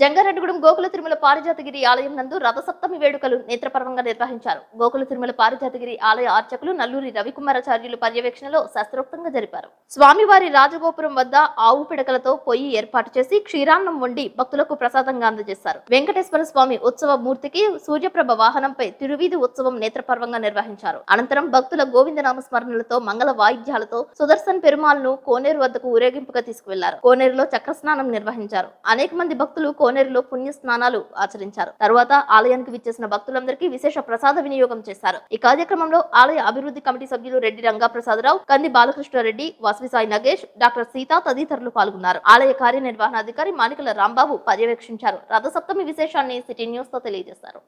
జంగారెడ్డిగూడెం గోకుల తిరుమల పారిజాతగిరి ఆలయం నందు రథసప్తమి వేడుకలు నేత్రపర్వంగా నిర్వహించారు. గోకుల తిరుమల పారిజాతగిరి ఆలయ అర్చకులు నల్లూరి రవికుమారాచార్యులు పర్యవేక్షణలో శాస్త్రోక్తంగా జరిపారు. స్వామివారి రాజగోపురం వద్ద ఆవు పిడకలతో పొయ్యి ఏర్పాటు చేసి క్షీరాన్నం వండి భక్తులకు ప్రసాదంగా అందజేశారు. వెంకటేశ్వర స్వామి ఉత్సవ మూర్తికి సూర్యప్రభ వాహనంపై తిరువీధి ఉత్సవం నేత్రపర్వంగా నిర్వహించారు. అనంతరం భక్తుల గోవిందనామ స్మరణలతో మంగళ వాయిద్యాలతో సుదర్శన్ పెరుమాళ్ను కోనేరు వద్దకు ఊరేగింపుగా తీసుకువెళ్ళారు. కోనేరులో చక్రస్నానం నిర్వహించారు. అనేక మంది భక్తులు కోనేరులో పుణ్య స్నానాలు ఆచరించారు. తరువాత ఆలయానికి విచ్చేసిన భక్తులందరికీ విశేష ప్రసాద వినియోగం చేశారు. ఈ కార్యక్రమంలో ఆలయ అభివృద్ధి కమిటీ సభ్యులు రెడ్డి రంగాప్రసాదరావు కంది బాలకృష్ణారెడ్డి వాసవి సాయి నగేష్ డాక్టర్ సీత తదితరులు పాల్గొన్నారు. ఆలయ కార్యనిర్వహణాధికారి మానికల రాంబాబు పర్యవేక్షించారు. రథసప్తమి విశేషాన్ని సిటీ న్యూస్తో తెలియజేశారు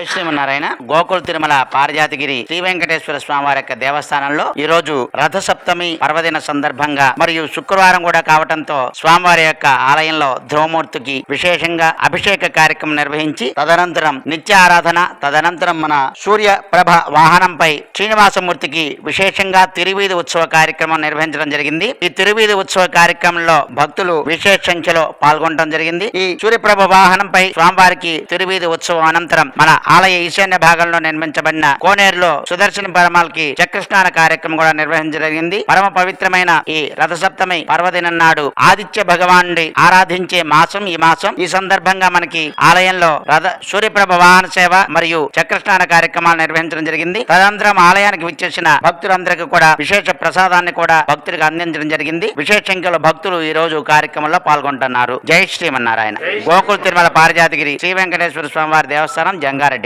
జై శ్రీమన్నారాయణ గోకుల తిరుమల పారిజాతగిరి శ్రీ వెంకటేశ్వర స్వామి వారి యొక్క దేవస్థానంలో ఈ రోజు రథ సప్తమి పర్వదిన సందర్భంగా మరియు శుక్రవారం కూడా కావటంతో స్వామివారి యొక్క ఆలయంలో ధ్రువమూర్తికి విశేషంగా అభిషేక కార్యక్రమం నిర్వహించి తదనంతరం నిత్య ఆరాధన తదనంతరం మన సూర్య ప్రభ వాహనంపై శ్రీనివాసమూర్తికి విశేషంగా తిరువీధి ఉత్సవ కార్యక్రమం నిర్వహించడం జరిగింది. ఈ తిరువీధి ఉత్సవ కార్యక్రమంలో భక్తులు విశేష సంఖ్యలో పాల్గొనడం జరిగింది. ఈ సూర్యప్రభ వాహనంపై స్వామివారికి తిరువీధి ఉత్సవం అనంతరం మన ఆలయ ఈశాన్య భాగంలో నిర్మించబడిన కోనేరులో సుదర్శన పరమాలకి చక్రస్నాన కార్యక్రమం కూడా నిర్వహించడం జరిగింది. పరమ పవిత్రమైన ఈ రథసప్తమి పర్వదినం నాడు ఆదిత్య భగవానుడి ఆరాధించే మాసం ఈ మాసం. ఈ సందర్భంగా మనకి ఆలయంలో రథ సూర్యప్రభ వాహన సేవ మరియు చక్రస్నాన కార్యక్రమాలు నిర్వహించడం జరిగింది. తదనంతరం ఆలయానికి విచ్చేసిన భక్తులందరికీ కూడా విశేష ప్రసాదాన్ని కూడా భక్తులకు అందించడం జరిగింది. విశేష సంఖ్యలో భక్తులు ఈ రోజు కార్యక్రమంలో పాల్గొంటున్నారు. జై శ్రీమన్నారాయణ. గోకుల తిరుమల పారిజాతగిరి శ్రీ వెంకటేశ్వర స్వామి వారి దేవస్థానం జంగారెడ్డిగూడెం